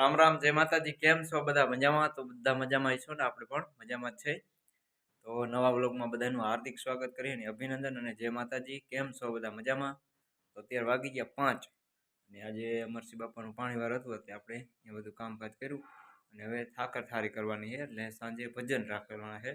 રામ રામ, જય માતાજી. કેમ છો બધા? મજામાં? તો બધા મજામાં છો ને આપણે પણ? મજામાં જ છે. તો નવા બ્લોગમાં બધાનું હાર્દિક સ્વાગત કરીએ અને અભિનંદન અને જય માતાજી. કેમ છો બધા? મજામાં? તો અત્યારે વાગી ગયા પાંચ અને આજે અમરસિંહ બાપાનું પાણીવાર હતું એટલે આપણે એ બધું કામકાજ કર્યું અને હવે થાકર થારી કરવાની છે એટલે સાંજે ભજન રાખવાના છે.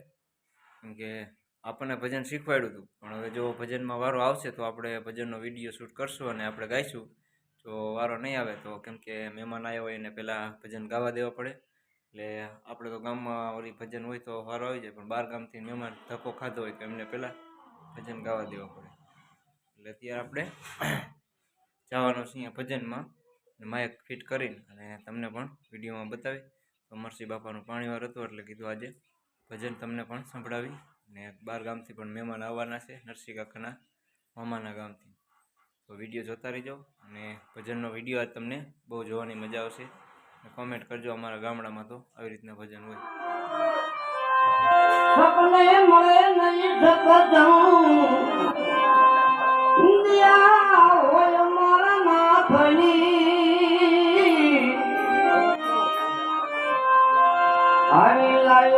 કેમકે આપણને ભજન શીખવાડ્યું હતું. પણ હવે જો ભજનમાં વારો આવશે તો આપણે ભજનનો વીડિયો શૂટ કરશું અને આપણે ગાઈશું. જો વારો નહીં આવે તો કેમ કે મહેમાન આવ્યા હોય એને પહેલાં ભજન ગાવા દેવા પડે. એટલે આપણે તો ગામમાં ઓલી ભજન હોય તો વારો આવી જાય, પણ બાર ગામથી મહેમાન ધક્કો ખાધો હોય તો એમને પહેલાં ભજન ગાવા દેવા પડે. એટલે અત્યારે આપણે જવાનું છે અહીંયા ભજનમાં. માયક ફિટ કરીને અને તમને પણ વિડીયોમાં બતાવી. તો મરસી બાપાનું પાણીવાર હતું એટલે કીધું આજે ભજન તમને પણ સંભળાવી. અને બાર ગામથી પણ મહેમાન આવવાના છે નરસિંહ કાકાના મામાના ગામથી. તો વીડિયો જોતા રહેજો. અને ભજનનો વીડિયો આજ તમને બહુ જોવાની મજા આવશે. કોમેન્ટ કરજો અમારા ગામડામાં તો આવી રીતના ભજન હોય. સપને મળે નહીં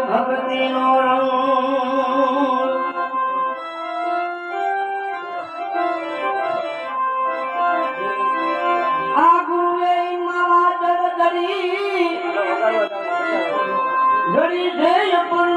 ભક્તિનો રંગ ઘડી જય પડવું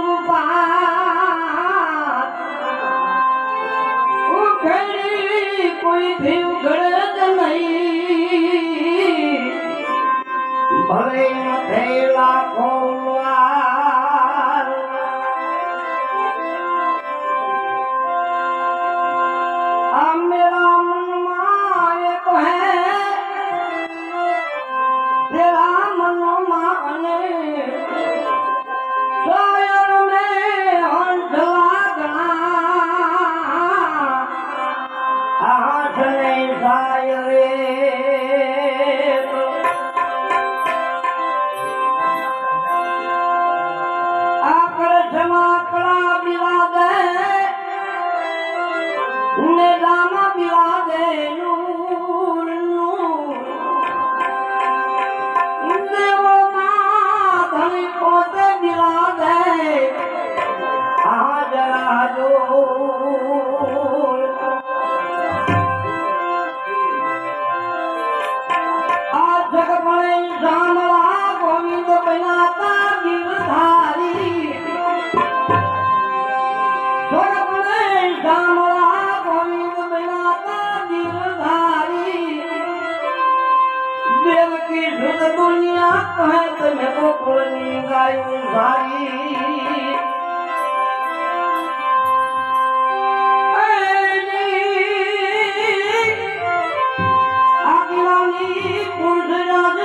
Padre. તમે ગોકુળની ગાયું ધારી આગલાની કુંડરાજ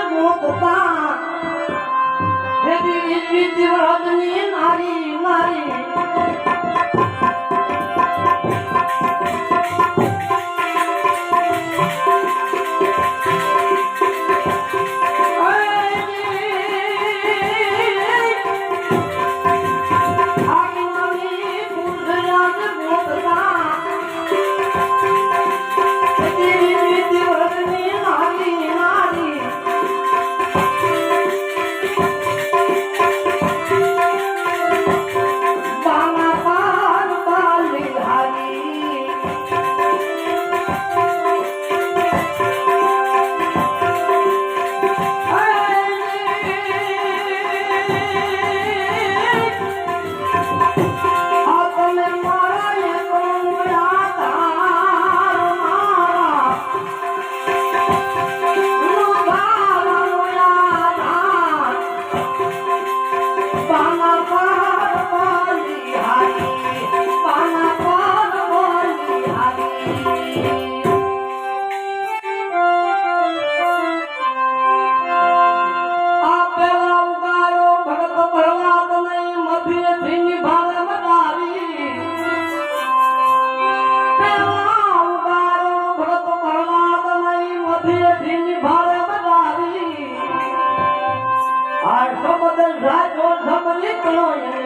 આ શબ્દ રાજો ધમ નીકળો એને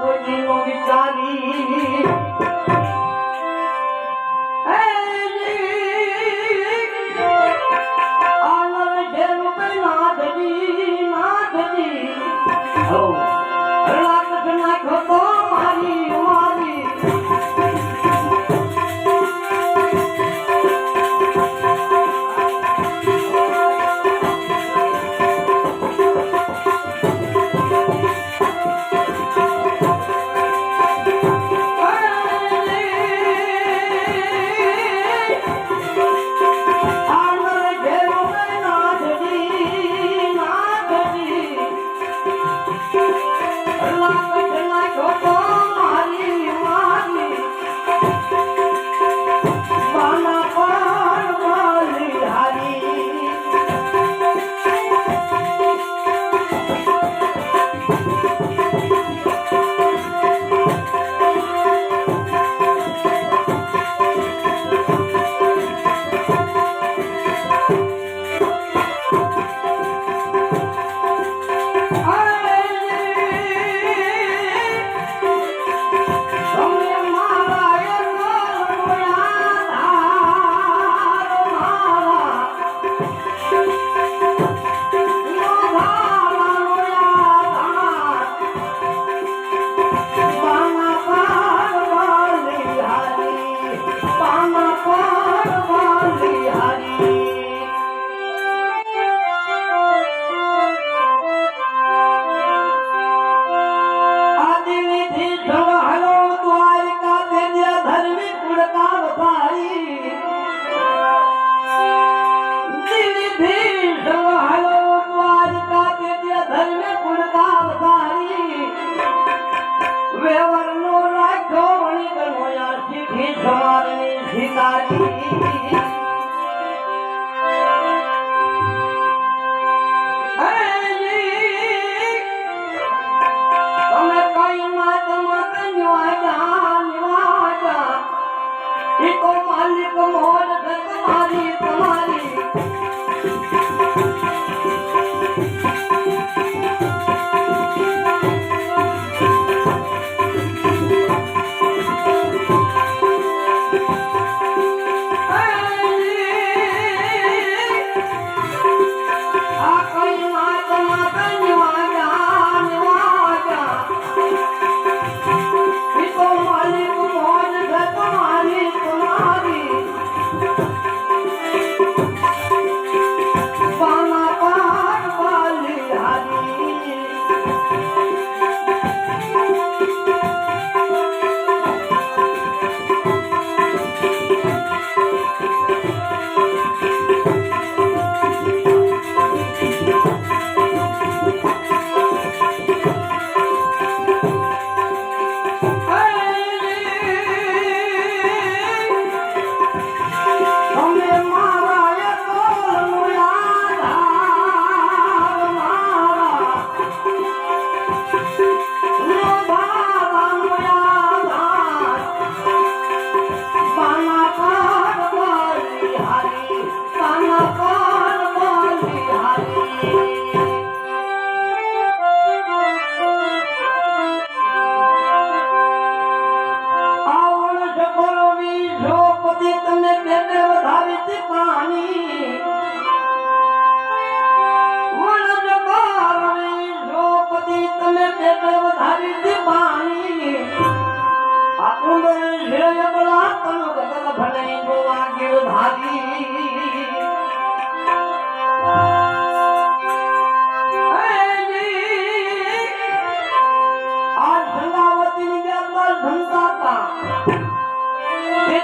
કોઈ જીવો વિચારી. હે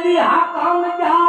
મારી આ કામ જા